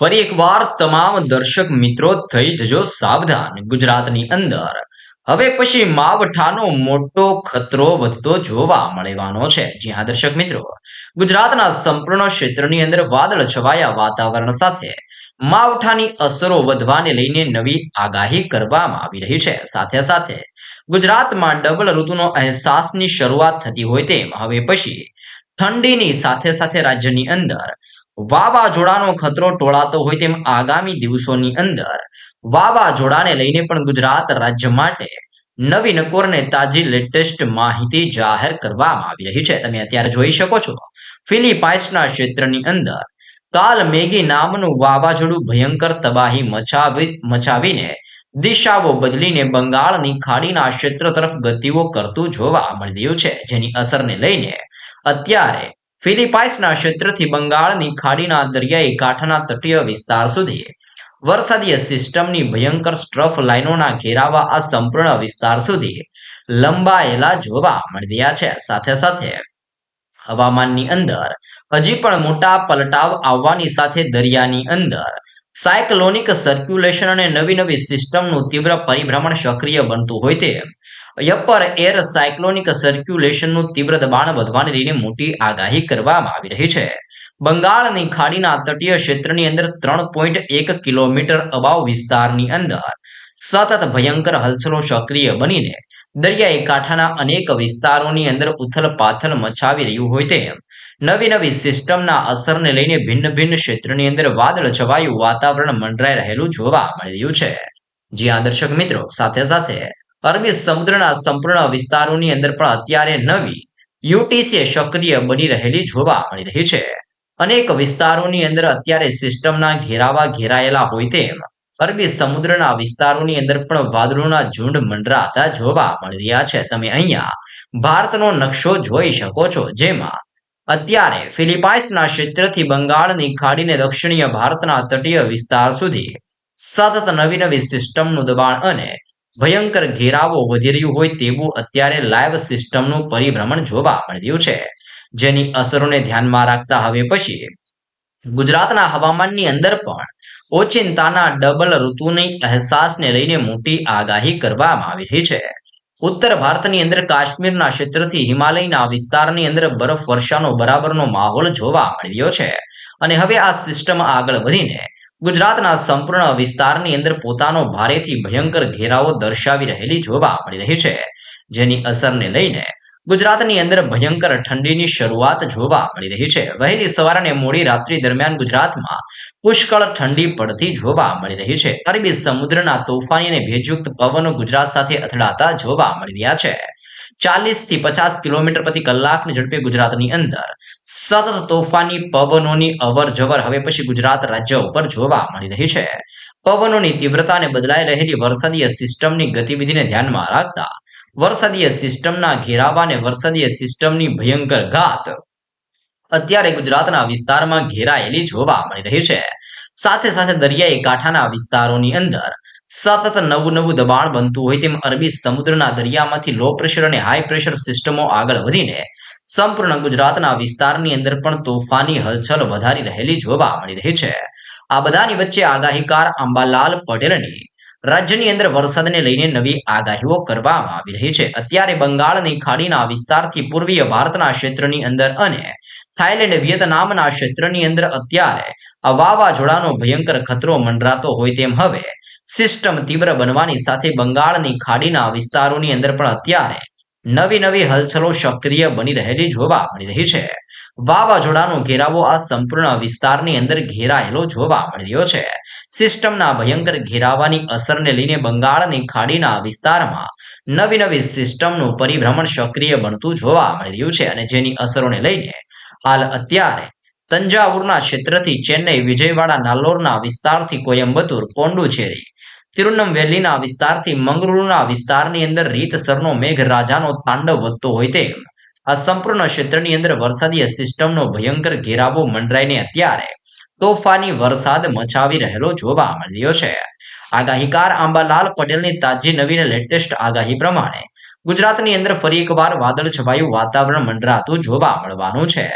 ફરી એકવાર તમામ દર્શક મિત્રો થઈ જજો સાવધાન ગુજરાતની અંદર. હવે પછી માવઠાનો મોટો ખતરો વધતો જોવા મળવાનો છે. જી દર્શક મિત્રો. ગુજરાતના સંપૂર્ણ ક્ષેત્રની અંદર વાદળ છવાયા વાતાવરણ સાથે માવઠાની અસરો વધવાને લઈને નવી આગાહી કરવામાં આવી રહી છે. સાથે સાથે ગુજરાતમાં ડબલ ઋતુનો અહેસાસની શરૂઆત થતી હોય તેમ. હવે પછી ઠંડીની સાથે સાથે રાજ્યની અંદર વાવાઝોડાનો ખતરો ટોળાતો હોય તેમ આગામી દિવસોની અંદર વાવાઝોડાને લઈને પણ ગુજરાત રાજ્ય માટે નવી નકોરને તાજી લેટેસ્ટ માહિતી જાહેર કરવામાં આવી રહી છે. તમે અત્યારે જોઈ શકો છો, ફિલિપાઇન્સના ક્ષેત્રની અંદર કાલ મેગી નામનું વાવાઝોડું ભયંકર તબાહી મચાવી, મચાવીને દિશાઓ બદલીને બંગાળની ખાડીના ક્ષેત્ર તરફ ગતિઓ કરતું જોવા મળી રહ્યું છે. જેની અસરને લઈને અત્યારે ફિલિપાઇન્સના ક્ષેત્રથી બંગાળની ખાડીના દરિયાઈ કાંઠાના તટીય વિસ્તાર સુધી. વરસાદીય સિસ્ટમની ભયંકર સ્ટ્રફ લાઇનોના ઘેરાવા આ સંપૂર્ણ વિસ્તાર સુધી લંબાયેલા જોવા મળી રહ્યા છે. સાથે સાથે હવામાનની અંદર હજી પણ મોટા પલટાવ આવવાની સાથે દરિયાની અંદર સાયક્લોનિક સર્ક્યુલેશન અને નવી નવી સિસ્ટમનું તીવ્ર પરિભ્રમણ સક્રિય બનતું હોય તે અપર એર સાયક્લોનિક સર્ક્યુલેશનનું તીવ્ર દબાણ વધવાને લઈને મોટી આગાહી કરવામાં આવી રહી છે. બંગાળની ખાડીના તટીય ક્ષેત્રની અંદર ત્રણ પોઈન્ટ એક કિલોમીટર અબાવ વિસ્તારની અંદર સતત ભયંકર હલચલો સક્રિય બનીને દરિયાઈ કાંઠાના અનેક વિસ્તારોની અંદર ઉથલ પાથલ મચાવી રહ્યું હોય તેમ નવી નવી સિસ્ટમના અસરને લઈને ભિન્ન ભિન્ન ક્ષેત્રની અંદર વાદળ છવાયું વાતાવરણ મંડરાઈ રહેલું જોવા મળી રહ્યું છે. જ્યાં દર્શક મિત્રો, સાથે સાથે અરબી સમુદ્રના સંપૂર્ણ વિસ્તારોની અંદર પણ અત્યારે નવી યુટીસી સક્રિય બની રહેલી જોવા મળી રહી છે. અનેક વિસ્તારોની અંદર અત્યારે સિસ્ટમના ઘેરાવા ઘેરાયેલા હોય તેમ અરબી સમુદ્રના વિસ્તારોની અંદર પણ વાદળોના ઝુંડ મંડરાતા જોવા મળી રહ્યા છે. તમે અહીંયા ભારતનો નકશો જોઈ શકો છો, જેમાં અત્યારે ફિલિપાઇન્સના ક્ષેત્રથી બંગાળની ખાડીને દક્ષિણીય ભારતના તટીય વિસ્તાર સુધી સતત નવી નવી સિસ્ટમનું દબાણ અને ભયંકર ઘેરાવો વધી રહ્યું હોય તેવું અત્યારે લાઈવ સિસ્ટમનું પરિભ્રમણ જોવા મળી છે. જેની અસરોને ધ્યાનમાં રાખતા હવે પછી ગુજરાતના હવામાનની અંદર પણ ઓચિંતાના ડબલ ઋતુની અહેસાસને લઈને મોટી આગાહી કરવામાં આવી રહી છે. ઉત્તર ભારતની અંદર કાશ્મીરના ક્ષેત્રથી હિમાલયના વિસ્તારની અંદર બરફ વર્ષાનો બરાબરનો માહોલ જોવા મળી રહ્યો છે. અને હવે આ સિસ્ટમ આગળ વધીને ગુજરાતના સંપૂર્ણ વિસ્તારની અંદર પોતાનો ભારેથી ભયંકર ઘેરાવો દર્શાવી રહેલી જોવા મળી રહી છે. જેની અસરને લઈને ગુજરાતની અંદર ભયંકર ઠંડીની શરૂઆત જોવા મળી રહી છે. વહેલી સવાર અને મોડી રાત્રિ દરમિયાન ગુજરાતમાં પુષ્કળ ઠંડી પડતી જોવા મળી રહી છે. અરબી સમુદ્રના તોફાની અને ભેજયુક્ત પવનો ગુજરાત સાથે અથડાતા જોવા મળી રહ્યા છે. ચાલીસથી પચાસ કિલોમીટર પ્રતિ કલાકની ઝડપે ગુજરાતની અંદર. સતત તોફાની, પવનોની અવર જવર હવે પછી ગુજરાત રાજ્ય ઉપર જોવા મળી રહી છે. પવનોની તીવ્રતાને બદલાઈ રહેલી વરસાદીય સિસ્ટમની ગતિવિધિને ધ્યાનમાં રાખતા વરસાદીય સિસ્ટમના ઘેરાવા અને વરસાદીય સિસ્ટમની ભયંકર ઘાત અત્યારે ગુજરાતના વિસ્તારમાં ઘેરાયેલી જોવા મળી રહી છે. સાથે સાથે દરિયાઈ કાંઠાના વિસ્તારોની અંદર સતત નવું નવું દબાણ બનતું હોય તેમ અરબી સમુદ્રના દરિયામાંથી લો પ્રેશર અને હાઈ પ્રેશર સિસ્ટમો આગળ વધીને સંપૂર્ણ ગુજરાતના વિસ્તારની અંદર પણ તોફાની હલચલ વધારી રહેલી જોવા મળી રહી છે. આ બધાની વચ્ચે આગાહીકાર અંબાલાલ પટેલની રાજ્યની અંદર વરસાદને લઈને નવી આગાહીઓ કરવામાં આવી રહી છે. અત્યારે બંગાળની ખાડીના વિસ્તારથી પૂર્વીય ભારતના ક્ષેત્રની અંદર અને થાઈલેન્ડ વિયેતનામના ક્ષેત્રની અંદર અત્યારે આ વાવાઝોડાનો ભયંકર ખતરો મંડરાતો હોય તેમ હવે સિસ્ટમ તીવ્ર બનવાની સાથે બંગાળની ખાડીના વિસ્તારોની અંદર પણ અત્યારે નવી નવી હલચલો સક્રિય બની રહેલી જોવા મળી રહી છે. વાવાઝોડાનો ઘેરાવો આ સંપૂર્ણ વિસ્તારની અંદર ઘેરાયેલો જોવા મળી રહ્યો છે. સિસ્ટમના ભયંકર ઘેરાવાની અસરને લઈને બંગાળની ખાડીના વિસ્તારમાં નવી નવી સિસ્ટમનું પરિભ્રમણ સક્રિય બનતું જોવા મળી રહ્યું છે અને જેની અસરોને લઈને હાલ અત્યારે તંજાવુરના ક્ષેત્રથી ચેન્નઈ, વિજયવાડા, નાલ્લોરના વિસ્તારથી કોયમ્બતુર પોંડુચેરી તિરુનમવેલીના વિસ્તારથી મંગળુરુના વિસ્તારની અંદર રીતસરનો મેઘરાજાનો તાંડવ વધતો હોય તે. આ સંપૂર્ણ ક્ષેત્રની અંદર વરસાદીય સિસ્ટમનો ભયંકર ઘેરાવો મંડરાઈને અત્યારે તોફાની વરસાદ મચાવી રહેલો જોવા મળ્યો છે. આગાહીકાર આંબાલાલ પટેલની તાજી નવીન લેટેસ્ટ આગાહી પ્રમાણે ગુજરાતની અંદર ફરી એકવાર વાદળ છવાયું વાતાવરણ મંડરાતું જોવા મળવાનું છે.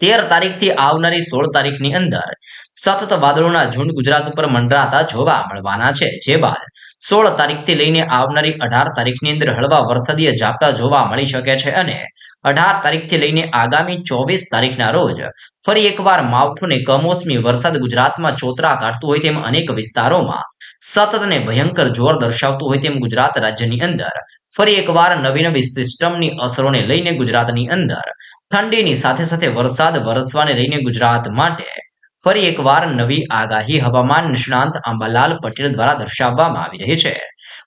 તેર તારીખથી આવનારી સોળ તારીખની અંદર સતત વાદળોના ઝુંડ ગુજરાત ઉપર મંડરાતા જોવા મળવાના છે. જે બાદ સોળ તારીખથી લઈને આવનારી અઢાર તારીખની અંદર હળવા વરસાદીય ઝાપટા જોવા મળી શકે છે અને અઢાર તારીખથી લઈને આગામી ચોવીસ તારીખના રોજ ફરી એકવાર માવઠું ને કમોસમી વરસાદ ગુજરાતમાં ચોતરા કાઢતું હોય તેમ અનેક વિસ્તારોમાં સતત અને ભયંકર જોર દર્શાવતું હોય તેમ ગુજરાત રાજ્યની અંદર ફરી એકવાર નવી નવી સિસ્ટમની અસરોને લઈને ગુજરાતની અંદર ઠંડીની સાથે સાથે વરસાદ વરસવાને લઈને ગુજરાત માટે ફરી એકવાર નવી આગાહી હવામાન નિષ્ણાંત આંબાલાલ પટેલ દ્વારા દર્શાવવામાં આવી રહી છે.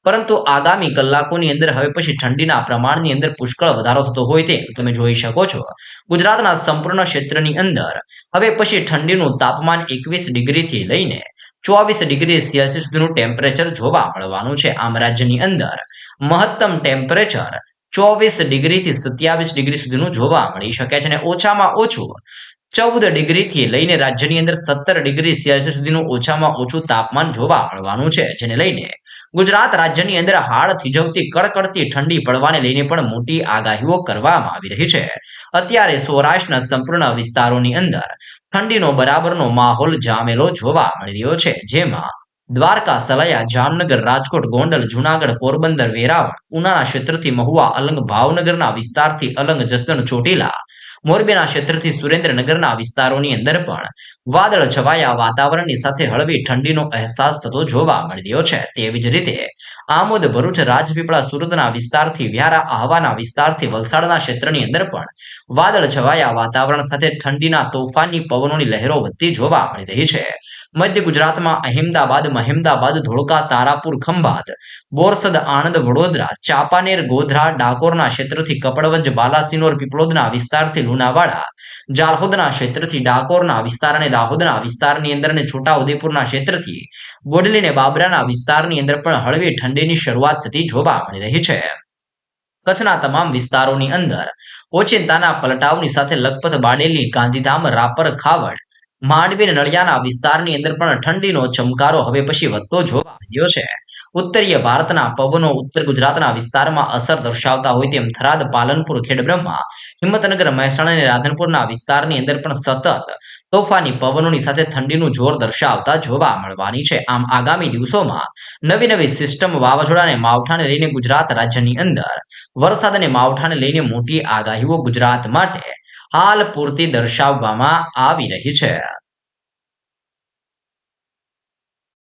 પરંતુ આગામી કલાકોની અંદર હવે પછી ઠંડીના પ્રમાણની અંદર પુષ્કળ વધારો થતો હોય તે તમે જોઈ શકો છો. ગુજરાતના સંપૂર્ણ ક્ષેત્રની અંદર હવે પછી ઠંડીનું તાપમાન એકવીસ ડિગ્રીથી લઈને ચોવીસ ડિગ્રી સેલ્સિયસ સુધીનું ટેમ્પરેચર જોવા મળવાનું છે. આમ રાજ્યની અંદર મહત્તમ ટેમ્પરેચર ચોવીસ ડિગ્રીથી સત્યાવીસ ડિગ્રી સુધીનું જોવા મળી શકે છે અને ઓછામાં ઓછું ચૌદ ડિગ્રીથી લઈને રાજ્યની અંદર સત્તર ડિગ્રી સેલ્સિયસ સુધીનું ઓછામાં ઓછું તાપમાન જોવા મળવાનું છે. જેને લઈને ગુજરાત રાજ્યની અંદર હાડ થીજવતી, કડકડતી ઠંડી પડવાને લઈને પણ મોટી આગાહીઓ કરવામાં આવી રહી છે. અત્યારે સૌરાષ્ટ્રના સંપૂર્ણ વિસ્તારોની અંદર ઠંડીનો બરાબરનો માહોલ જામેલો જોવા મળી રહ્યો છે. જેમાં દ્વારકા, સલાયા, જામનગર, રાજકોટ, ગોંડલ, જુનાગઢ, પોરબંદર, વેરાવળ ઉનાના ક્ષેત્રથી મહુવા, અલંગ ભાવનગરના વિસ્તારથી અલંગ જસદણ ચોટીલા. મોરબીના ક્ષેત્રથી સુરેન્દ્રનગરના વિસ્તારોની અંદર પણ વાદળ છવાયા વાતાવરણની સાથે હળવી ઠંડીનો અહેસાસ થતો જોવા મળ્યો છે. તેવી જ રીતે આમોદ, ભરૂચ, રાજપીપળા, સુરતના વિસ્તારથી વ્યારા, આહવાના વિસ્તારથી વલસાડના ક્ષેત્રની અંદર પણ વાદળ છવાયા વાતાવરણ સાથે ઠંડીના તોફાની પવનોની લહેરો વધતી જોવા મળી રહી છે. મધ્ય ગુજરાતમાં અહેમદાબાદ, મહેમદાબાદ, ધોળકા, તારાપુર, ખંભાત, બોરસદ, આણંદ, વડોદરા, ચાપાનેર, ગોધરા, ડાકોરના ક્ષેત્રથી કપડવંજ, બાલાસિનોર, પીપળોદના વિસ્તારથી લુણાવાડા જાલહોદના ક્ષેત્રથી ડાકોરના વિસ્તાર અને દાહોદના વિસ્તારની અંદર અને છોટા ઉદેપુરના ક્ષેત્રથી બોડલી અને બાબરાના વિસ્તારની અંદર પણ હળવી ઠંડીની શરૂઆત થતી જોવા મળી રહી છે. કચ્છના તમામ વિસ્તારોની અંદર ઓચિંતાના પલટાવની સાથે લખપત, બાડેલી, ગાંધીધામ, રાપર, ખાવડ માંડવી નળિયાના વિસ્તારની અંદર પણ ઠંડીનો ચમકારો હવે પછી વધતો જોવા મળ્યો છે. ઉત્તરીય ભારતના પવનો ઉત્તર ગુજરાતના વિસ્તારમાં અસર દર્શાવતા હોય તેમ થરાદ, પાલનપુર, ખેડબ્રહ્મા, હિંમતનગર, મહેસાણા અને રાધનપુરના વિસ્તારની અંદર પણ સતત તોફાની પવનોની સાથે ઠંડીનું જોર દર્શાવતા જોવા મળવાની છે. આમ આગામી દિવસોમાં નવી નવી સિસ્ટમ વાવાઝોડાને માવઠાને લઈને ગુજરાત રાજ્યની અંદર વરસાદ અને માવઠાને લઈને મોટી આગાહીઓ ગુજરાત માટે હાલ પૂરતી દર્શાવવામાં આવી રહી છે.